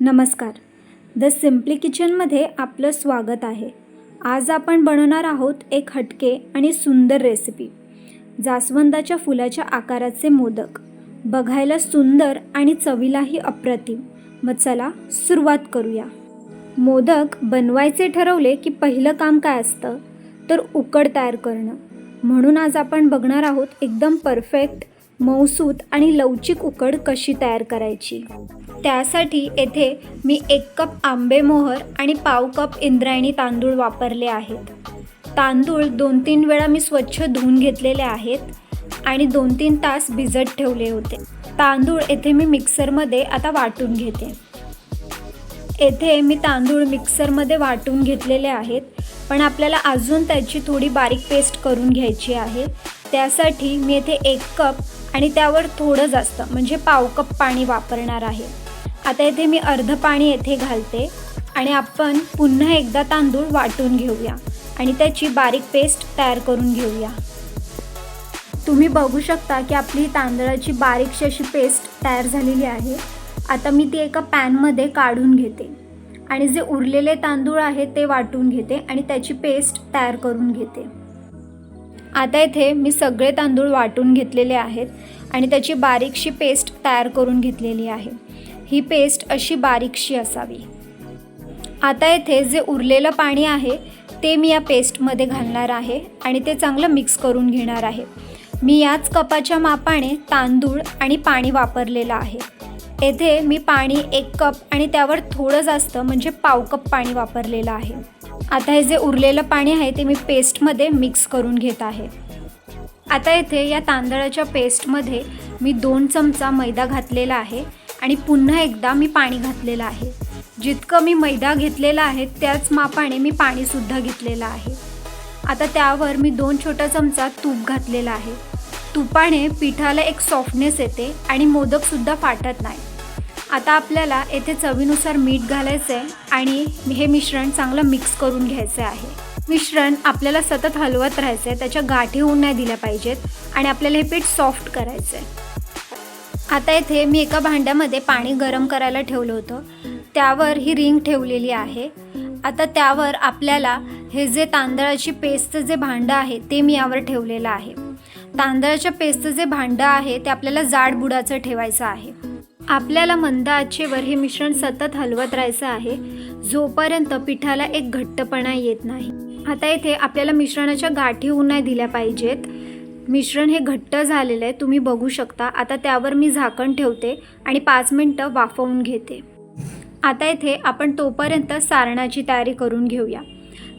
नमस्कार. The simply किचनमध्ये आपलं स्वागत आहे. आज आपण बनवणार आहोत एक हटके आणि सुंदर रेसिपी. जास्वंदाच्या फुलाच्या आकाराचे मोदक. बघायला सुंदर आणि चवीलाही अप्रतिम. मग चला सुरुवात करूया. मोदक बनवायचे ठरवले की पहिलं काम काय असतं? तर उकड तयार करणं. म्हणून आज आपण बघणार आहोत एकदम परफेक्ट मऊसूत आणि लवचिक उकड कशी तयार करायची? त्यासाठी येथे मी एक कप आंबे मोहर आणि पाव कप इंद्रायणी तांदूळ वापरले आहेत. तांदूळ दोन तीन वेळा मी स्वच्छ धुवून घेतलेले आहेत आणि दोन तीन तास भिजत ठेवले होते. तांदूळ येथे मी मिक्सरमध्ये आता वाटून घेते. येथे मी तांदूळ मिक्सरमध्ये वाटून घेतलेले आहेत पण आपल्याला अजून त्याची थोडी बारीक पेस्ट करून घ्यायची आहे. त्यासाठी मी येथे एक कप आणि त्यावर थोडं जास्त म्हणजे पाव कप पाणी वापरणार आहे. आता येथे मी अर्ध पाणी येथे घालते आणि आपण पुन्हा एकदा तांदूळ वाटून घेऊया आणि त्याची बारीक पेस्ट तयार करून घेऊया. तुम्ही बघू शकता की आपली तांदळाची बारीकशी अशी पेस्ट तयार झालेली आहे. आता मी ती एका पॅनमध्ये काढून घेते आणि जे उरलेले तांदूळ आहेत ते वाटून घेते आणि त्याची पेस्ट तयार करून घेते. आता इथे मी सगळे तांदूळ वाटून घेतलेले आहेत आणि त्याची बारीकशी पेस्ट तयार करून घेतलेली आहे. ही पेस्ट अशी बारीकशी असावी. आता येथे जे उरलेलं पाणी आहे ते मी या पेस्टमध्ये घालणार आहे आणि ते चांगलं मिक्स करून घेणार आहे. मी याच कपाच्या मापाने तांदूळ आणि पाणी वापरलेलं आहे. येथे मी पाणी एक कप आणि त्यावर थोडं जास्त म्हणजे पाव कप पाणी वापरलेलं आहे. आता हे जे उरलेलं पाणी आहे ते मी पेस्टमध्ये मिक्स करून घेत आहे. आता येथे या तांदळाच्या पेस्टमध्ये मी दोन चमचा मैदा घातलेला आहे आणि पुन्हा एकदा मी पाणी घातलेलं आहे. जितकं मी मैदा घेतलेला आहे त्याच मापाने मी पाणीसुद्धा घेतलेलं आहे. आता त्यावर मी दोन छोटा चमचा तूप घातलेला आहे. तुपाने पिठाला एक सॉफ्टनेस येते आणि मोदकसुद्धा फाटत नाही. आता आपल्याला येथे चवीनुसार मीठ घालायचं आहे आणि हे मिश्रण चांगलं मिक्स करून घ्यायचं आहे. मिश्रण आपल्याला सतत हलवत राहायचं आहे त्याच्या गाठी होऊन नाही दिल्या पाहिजेत आणि आपल्याला हे पीठ सॉफ्ट करायचं आहे आता येथे मी एका भांड्यामध्ये पाणी गरम करायला ठेवलं होतं. त्यावर ही रिंग ठेवलेली आहे. आता त्यावर आपल्याला हे जे तांदळाची पेस्टचं जे भांडं आहे ते मी यावर ठेवलेलं आहे. तांदळाच्या पेस्टचं जे भांडं आहे ते आपल्याला जाड बुडाचं ठेवायचं आहे. आपल्याला मंद आचेवर हे मिश्रण सतत हलवत राहायचं आहे. जोपर्यंत पिठाला एक घट्टपणा येत नाही. आता येथे आपल्याला मिश्रणाच्या गाठी होऊन नाही दिल्या पाहिजेत. मिश्रण हे घट्ट झालेलं आहे तुम्ही बघू शकता. आता त्यावर मी झाकण ठेवते आणि पाच मिनटं वाफवून घेते. आता येथे आपण तोपर्यंत सारणाची तयारी करून घेऊया.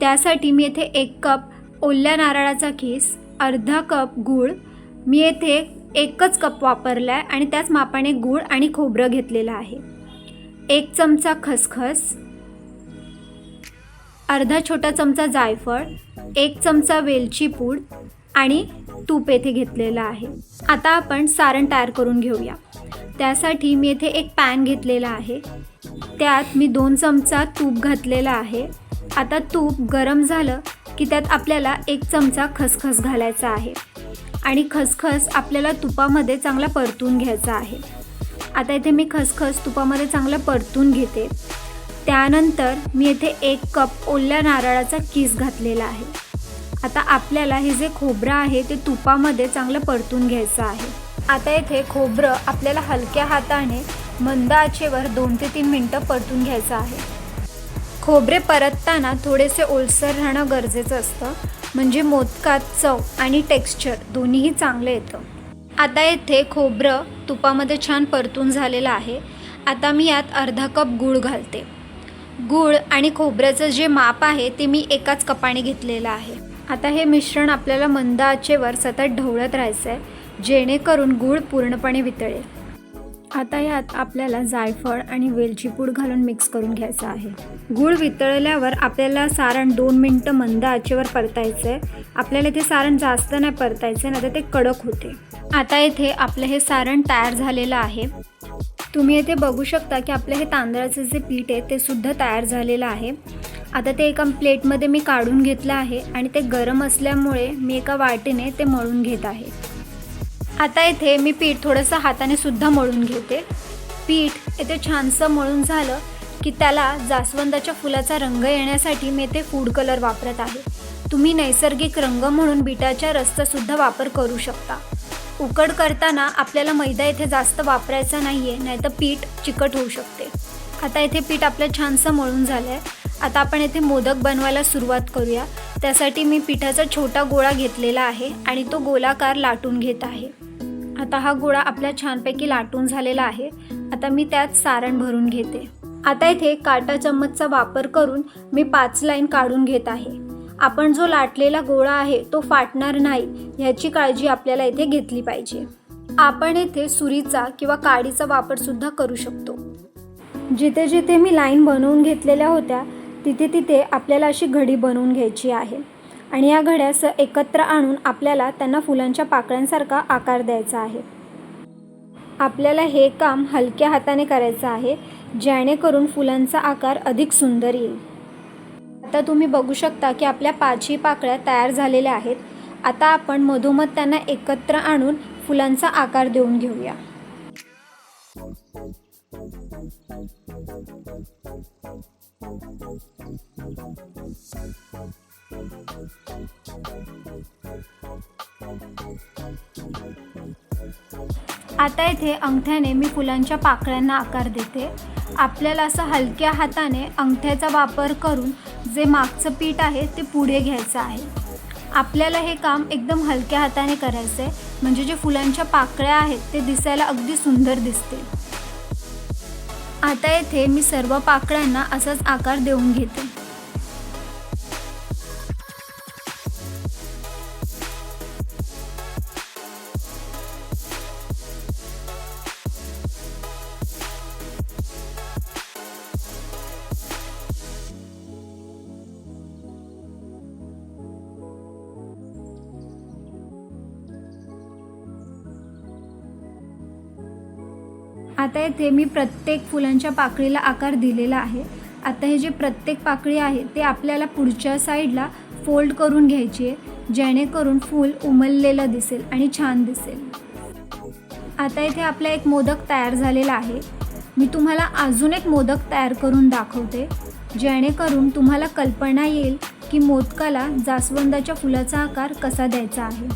त्यासाठी मी येथे एक कप ओल्या नारळाचा खीस अर्धा कप गूळ मी येथे एकच कप वापरला आहे आणि त्याच मापाने गूळ आणि खोबरं घेतलेलं आहे. एक चमचा खसखस अर्धा छोटा चमचा जायफळ एक चमचा वेलची पूड आणि तूप येथे घेतलेलं आहे. आता आपण सारण तयार करून घेऊया. त्यासाठी मी येथे एक पॅन घेतलेला आहे. त्यात मी दोन चमचा तूप घातलेला आहे. आता तूप गरम झालं की त्यात आपल्याला एक चमचा खसखस घालायचा आहे. आणि खसखस आपल्याला तुपामध्ये चांगला परतून घ्यायचा आहे. आता इथे मी खसखस तुपामध्ये चांगलं परतून घेते. त्यानंतर मी येथे एक कप ओल्या नारळाचा किस घातलेला आहे. आता आपल्याला हे जे खोबरं आहे ते तुपामध्ये चांगलं परतून घ्यायचं आहे. आता येथे खोबरं आपल्याला हलक्या हाताने मंद आचेवर दोन ते तीन मिनटं परतून घ्यायचं आहे. खोबरे परतताना थोडेसे ओलसर राहणं गरजेचं असतं. म्हणजे मोदकात चव आणि टेक्स्चर दोन्हीही चांगलं येतं. आता येथे खोबरं तुपामध्ये छान परतून झालेलं आहे. आता मी यात अर्धा कप गूळ घालते. गूळ आणि खोबऱ्याचं जे माप आहे ते मी एकाच कपाने घेतलेलं आहे. आता हे मिश्रण आपल्याला मंद आचेवर सतत ढवळत राहायचं आहे जेणेकरून गूळ पूर्णपणे वितळेल. आता यात आपल्याला जायफळ आणि वेलची पूड घालून मिक्स करून घ्यायचं आहे. गूळ वितळल्यावर आपल्याला सारण दोन मिनटं मंद आचेवर परतायचं आहे आपल्याला इथे सारण जास्त नाही परतायचं नाही तर ते कडक होते. आता येथे आपलं हे सारण तयार झालेलं आहे. तुम्ही येथे बघू शकता की आपलं हे तांदळाचं जे पीठ आहे ते सुद्धा तयार झालेलं आहे. आता ते एका प्लेटमध्ये मी काढून घेतलं आहे आणि ते गरम असल्यामुळे मी एका वाटीने ते मळून घेत आहे. आता इथे मी पीठ थोडंसं हाताने सुद्धा मळून घेते. पीठ येथे छानसं मळून झालं की त्याला जास्वंदाच्या फुलाचा रंग येण्यासाठी मी इथे फूड कलर वापरत आहे. तुम्ही नैसर्गिक रंग म्हणून बिटाच्या रस्तासुद्धा वापर करू शकता. उकड करताना आपल्याला मैदा इथे जास्त वापरायचा नाही आहे नाहीतर पीठ चिकट होऊ शकते. आता इथे पीठ आपलं छानसं मळून झालं आहे आता आपण इथे मोदक बनवायला सुरुवात करूया. त्यासाठी मी पिठाचा छोटा गोळा घेतलेला आहे आणि तो गोलाकार लाटून घेत आहे. आता हा गोळा आपल्या छानपैकी लाटून झालेला आहे. आता मी त्यात सारण भरून घेते. आता इथे काटा चम्मचचा वापर करून मी पाच लाईन काढून घेत आहे. आपण जो लाटलेला गोळा आहे तो फाटणार नाही ह्याची काळजी आपल्याला इथे घेतली पाहिजे. आपण इथे सुरीचा किंवा काडीचा वापरसुद्धा करू शकतो. जिथे जिथे मी लाईन बनवून घेतलेल्या होत्या तिथे तिथे आपल्याला अशी घडी बनवून घ्यायची आहे. आणि या घड्यास एकत्र आणून आपल्याला त्यांना फुलांच्या पाकळ्यांसारखा आकार द्यायचा आहे. आपल्याला हे काम हलक्या हाताने करायचं आहे जेणेकरून फुलांचा आकार अधिक सुंदर येईल. आता तुम्ही बघू शकता की आपल्या पाचही पाकळ्या तयार झालेल्या आहेत. आता आपण मधोमध त्यांना एकत्र आणून फुलांचा आकार देऊन घेऊया. आता इथे अंगठ्याने मी फुलांच्या पाकळ्यांना आकार देते. आपल्याला असं हलक्या हाताने अंगठ्याचा वापर करून जे मागचं पीठ आहे ते पुढे घ्यायचं आहे. आपल्याला हे काम एकदम हलक्या हाताने करायचं आहे म्हणजे जे फुलांच्या पाकळ्या आहेत ते दिसायला अगदी सुंदर दिसतील. आता येथे मी सर्व पाकळ्यांना असाच आकार देऊन घेते. आता येथे मी प्रत्येक फुलांच्या पाकळीला आकार दिलेला आहे. आता हे जे प्रत्येक पाकळी आहे ते आपल्याला पुढच्या साईडला फोल्ड करून घ्यायची आहे जेणेकरून फूल उमललेलं दिसेल आणि छान दिसेल. आता इथे आपला एक मोदक तयार झालेला आहे. मी तुम्हाला अजून एक मोदक तयार करून दाखवते जेणेकरून तुम्हाला कल्पना येईल की मोदकाला जास्वंदाच्या फुलाचा आकार कसा द्यायचा आहे.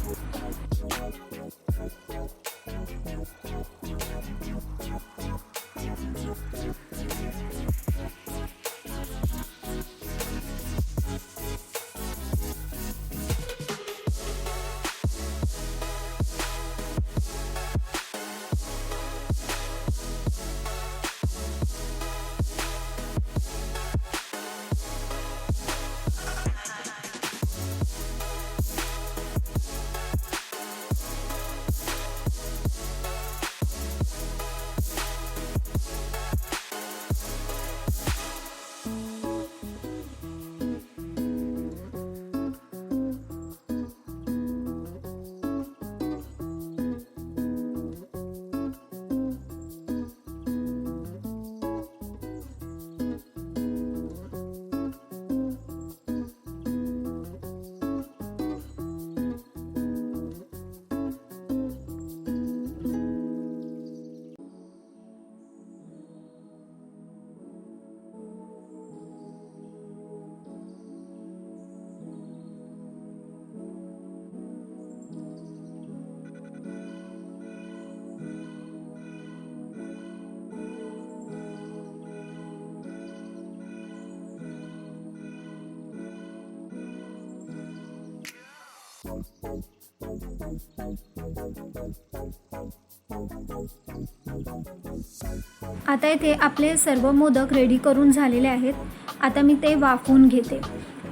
आता इथे आपले सर्व मोदक रेडी करून झालेले आहेत. आता मी ते वाफवून घेते.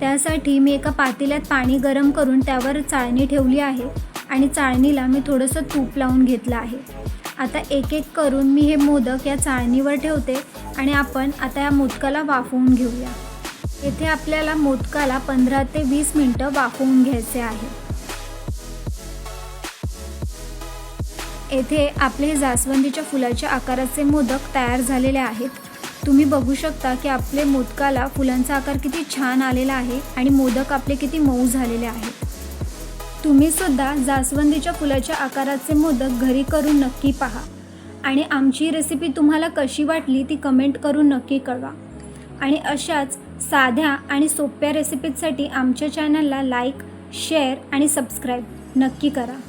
त्यासाठी मी एका पातेल्यात पाणी गरम करून त्यावर चाळणी ठेवली आहे आणि चाळणीला मी थोडंसं तूप लावून घेतलं आहे. आता एक एक करून मी हे मोदक या चाळणीवर ठेवते आणि आपण आता या मोदकाला वाफवून घेऊया. येथे आपल्याला मोदकाला पंधरा ते वीस मिनटं वाफवून घ्यायचे आहे. येथे आपले जास्वंदीच्या फुलाच्या आकाराचे मोदक तयार झालेले आहेत. तुम्ही बघू शकता की आपले मोदकाला फुलांचा आकार किती छान आलेला आहे आणि मोदक आपले किती मऊ झालेले आहेत. तुम्ही सुद्धा जास्वंदीच्या फुलाच्या आकाराचे मोदक घरी करून नक्की पहा. आणि आमची रेसिपी तुम्हाला कशी वाटली ती कमेंट करून नक्की कळवा. आणि अशाच साध्या आणि सोप्या रेसिपीजसाठी आमच्या चॅनलला लाईक शेअर आणि सबस्क्राईब नक्की करा.